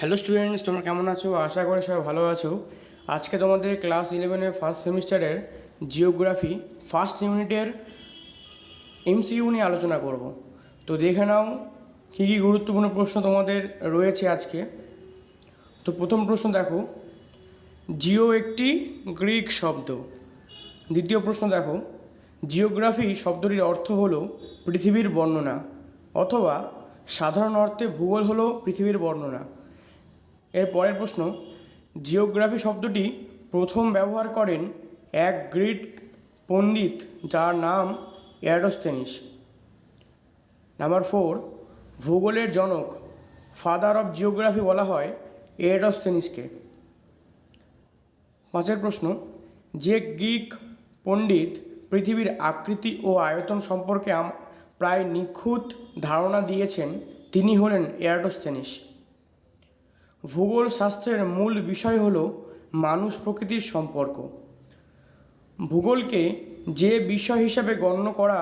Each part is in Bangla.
হ্যালো স্টুডেন্টস তোমরা কেমন আছো? আশা করি সবাই ভালো আছো। আজকে তোমাদের ক্লাস ইলেভেনের ফার্স্ট সেমিস্টারের জিওগ্রাফি ফার্স্ট ইউনিটের এমসিইউ নিয়ে আলোচনা করব। তো দেখে নাও কী কী গুরুত্বপূর্ণ প্রশ্ন তোমাদের রয়েছে আজকে। তো প্রথম প্রশ্ন দেখো, জিও একটি গ্রিক শব্দ। দ্বিতীয় প্রশ্ন দেখো, জিওগ্রাফি শব্দটির অর্থ হলো পৃথিবীর বর্ণনা, অথবা সাধারণ অর্থে ভূগোল হলো পৃথিবীর বর্ণনা। এর পরের প্রশ্ন, জিওগ্রাফি শব্দটি প্রথম ব্যবহার করেন এক গ্রিক পণ্ডিত যার নাম এয়ারোস্টেনিস নাম্বার ফোর ভূগোলের জনক ফাদার অফ জিওগ্রাফি বলা হয় এয়ারোস্টেনিসকে পাঁচের প্রশ্ন, যে গ্রিক পণ্ডিত পৃথিবীর আকৃতি ও আয়তন সম্পর্কে প্রায় নিখুঁত ধারণা দিয়েছেন, তিনি হলেন এয়ারোস্টেনিস ভূগোল শাস্ত্রের মূল বিষয় হল মানুষ প্রকৃতির সম্পর্ক। ভূগোলকে যে বিষয় হিসাবে গণ্য করা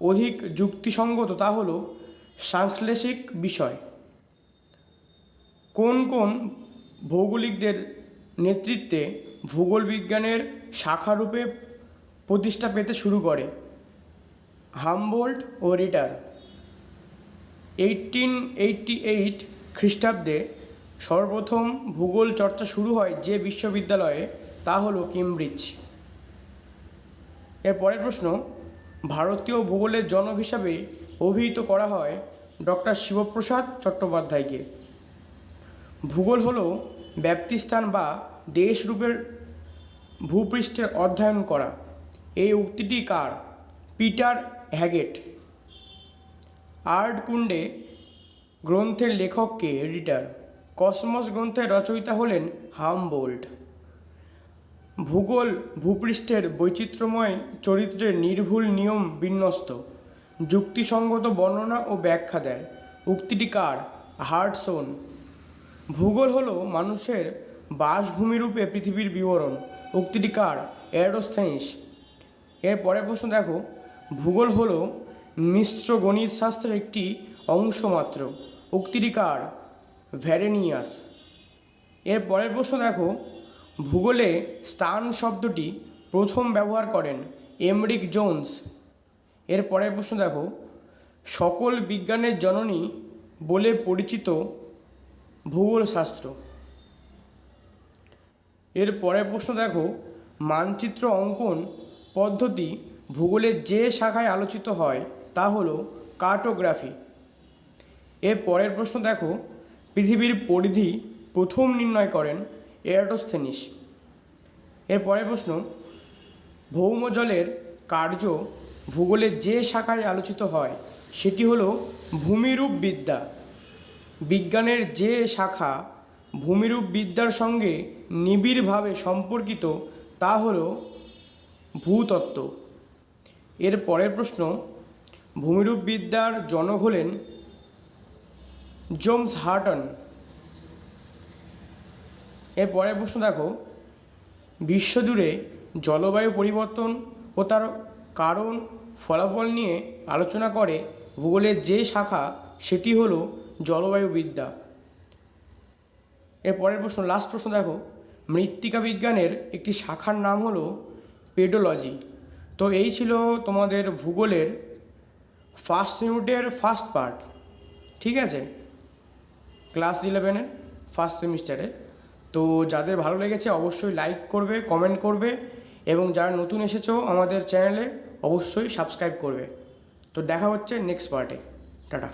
অধিক যুক্তিসঙ্গত তা হল সাংশ্লেষিক বিষয়। কোন কোন ভৌগোলিকদের নেতৃত্বে ভূগোল বিজ্ঞানের শাখারূপে প্রতিষ্ঠা পেতে শুরু করে? হামবোল্ট ও রিটার। এইটিন এইটটি এইট খ্রিস্টাব্দে সর্বপ্রথম ভূগোল চর্চা শুরু হয় যে বিশ্ববিদ্যালয়ে, তা হলো কেমব্রিজ। এর পরের প্রশ্ন, ভারতীয় ভূগোলের জনক হিসাবে অভিহিত করা হয় ডক্টর শিবপ্রসাদ চট্টোপাধ্যায়কে। ভূগোল হলো ব্যাপ্তিস্থান বা দেশরূপের ভূপৃষ্ঠের অধ্যয়ন করা। এই উক্তিটি কার? পিটার হ্যাগেট। আর্ট কুণ্ডে গ্রন্থের লেখককে রিটার। কসমস গ্রন্থের রচয়িতা হলেন হামবোল্ট। ভূগোল, ভূপৃষ্ঠের বৈচিত্র্যময় চরিত্রের নির্ভুল নিয়ম বিন্যস্ত। যুক্তিসঙ্গত বর্ণনা ও ব্যাখ্যা দেয়। উক্তিটি কার? হার্টসোন। ভূগোল হলো মানুষের বাসভূমিরূপে পৃথিবীর বিবরণ। উক্তিটি কার? অ্যারোস্থাইস। এর পরের প্রশ্ন দেখো। ভূগোল হলো মিশ্র গণিত শাস্ত্রের একটি অংশ মাত্র। উক্তিটি কার? ভ্যারেনিয়াস। এর পরের প্রশ্ন দেখো, ভূগোলে স্থান শব্দটি প্রথম ব্যবহার করেন এমরিক জোন্স। এর পরের প্রশ্ন দেখো, সকল বিজ্ঞানের জননী বলে পরিচিত ভূগোল শাস্ত্র এর পরের প্রশ্ন দেখো, মানচিত্র অঙ্কন পদ্ধতি ভূগোলের যে শাখায় আলোচিত হয় তা হলো কার্টোগ্রাফি। এর পরের প্রশ্ন দেখো পৃথিবীর পরিধি প্রথম নির্ণয় করেন এরাটোস্থেনিস। এর পরের প্রশ্ন ভৌমজলের কার্য ভূগোলের যে শাখায় আলোচিত হয়, সেটি হলো ভূমিরূপ বিদ্যা। বিজ্ঞানের যে শাখা ভূমিরূপ বিদ্যার সঙ্গে নিবিড়ভাবে সম্পর্কিত, তা হল ভূতত্ত্ব। এর পরের প্রশ্ন, ভূমিরূপ বিদ্যার জনক হলেন জোমস হার্টন। এর পরের প্রশ্ন দেখো। বিশ্বজুড়ে জলবায়ু পরিবর্তন ও তার কারণ, ফলাফল নিয়ে আলোচনা করে ভূগোলের যে শাখা, সেটি হলো জলবায়ু বিদ্যা। এর পরের প্রশ্ন লাস্ট প্রশ্ন দেখো। মৃত্তিকা বিজ্ঞানের একটি শাখার নাম হলো পেডোলজি। তো এই ছিল তোমাদের ভূগোলের ফার্স্ট ইউনিটের ফার্স্ট পার্ট ঠিক আছে? ক্লাস ইলেভেনের ফার্স্ট সেমিস্টারের। তো যাদের ভালো লেগেছে অবশ্যই লাইক করবে, কমেন্ট করবে এবং যারা নতুন এসেছ আমাদের চ্যানেলে অবশ্যই সাবস্ক্রাইব করবে। তো দেখা হচ্ছে নেক্সট পার্টে। টাটা।